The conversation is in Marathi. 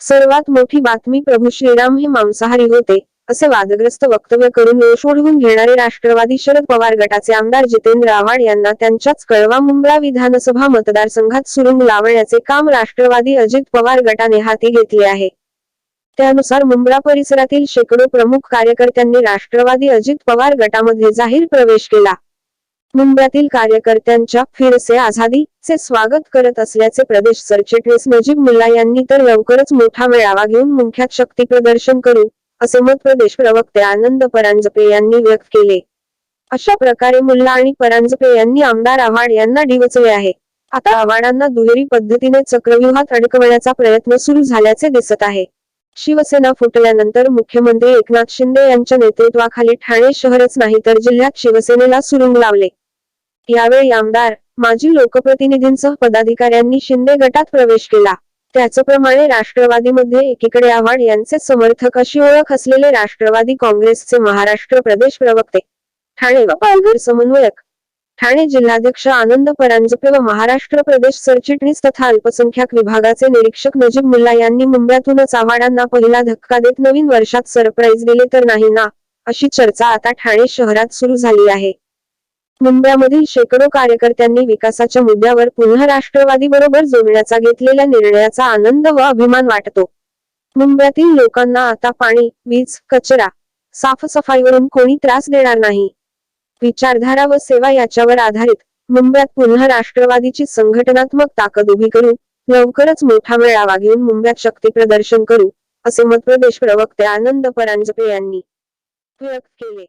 सर्वात मोठी बातमी प्रभू श्रीराम हे मांसाहारी होते असे वादग्रस्त वक्तव्य करून रोष ओढवून घेणारे राष्ट्रवादी शरद पवार गटाचे आमदार जितेंद्र आव्हाड यांना त्यांच्याच कळवा मुंब्रा विधानसभा मतदारसंघात सुरुंग लावण्याचे काम राष्ट्रवादी अजित पवार गटाने हाती घेतले आहे. त्यानुसार मुंब्रा परिसरातील शेकडो प्रमुख कार्यकर्त्यांनी राष्ट्रवादी अजित पवार गटामध्ये जाहीर प्रवेश केला. मुंबईतील कार्यकर्त्यांच्या फिरसे आझादी चे स्वागत करत असल्याचे प्रदेश सरचिटणीस नजीब मुल्ला यांनी तर लवकरच मोठा मेळावा घेऊन मुख्यात शक्ती प्रदर्शन करू असे मत प्रदेश प्रवक्ते आनंद परांजपे यांनी व्यक्त केले. अशा प्रकारे मुल्ला आणि परांजपे यांनी आमदार आव्हाड यांना डिवचले आहे. आता आव्हाडांना दुहेरी पद्धतीने चक्रव्यूहात अडकवण्याचा प्रयत्न सुरू झाल्याचे दिसत आहे. शिवसेना फुटल्यानंतर मुख्यमंत्री एकनाथ शिंदे यांच्या नेतृत्वाखाली ठाणे शहरच नाही तर जिल्ह्यात शिवसेनेला सुरुंग लावले. यावेळी आमदार माजी लोकप्रतिनिधींसह पदाधिकाऱ्यांनी शिंदे गटात प्रवेश केला. त्याचप्रमाणे राष्ट्रवादीमध्ये एकीकडे आव्हाड यांचे समर्थक अशी ओळख असलेले राष्ट्रवादी काँग्रेसचे महाराष्ट्र प्रदेश प्रवक्ते ठाणे व पालघर समन्वयक ठाणे जिल्हाध्यक्ष आनंद परांजपे व महाराष्ट्र प्रदेश सरचिटणीस तथा अल्पसंख्याक विभागाचे निरीक्षक नजीब मुल्ला यांनी मुंबईतूनच आव्हाडांना पहिला धक्का देत नवीन वर्षात सरप्राईज दिले तर नाही ना अशी चर्चा आता ठाणे शहरात सुरू झाली आहे. मुंबईमधील शेकडो कार्यकर्त्यांनी विकासाच्या मुद्द्यावर पुन्हा राष्ट्रवादी बरोबर जोडण्याचा घेतलेल्या निर्णयाचा आनंद व अभिमान वाटतो. मुंबईतील लोकांना आता पाणी वीज कचरा साफसफाईवरून कोणी त्रास देणार नाही. विचारधारा व सेवा याच्यावर आधारित मुंबईत पुन्हा राष्ट्रवादीची संघटनात्मक ताकद उभी करू लवकरच मोठा मेळावा घेऊन मुंबईत शक्ती प्रदर्शन करू असे मत प्रदेश प्रवक्ते आनंद परांजपे यांनी व्यक्त केले.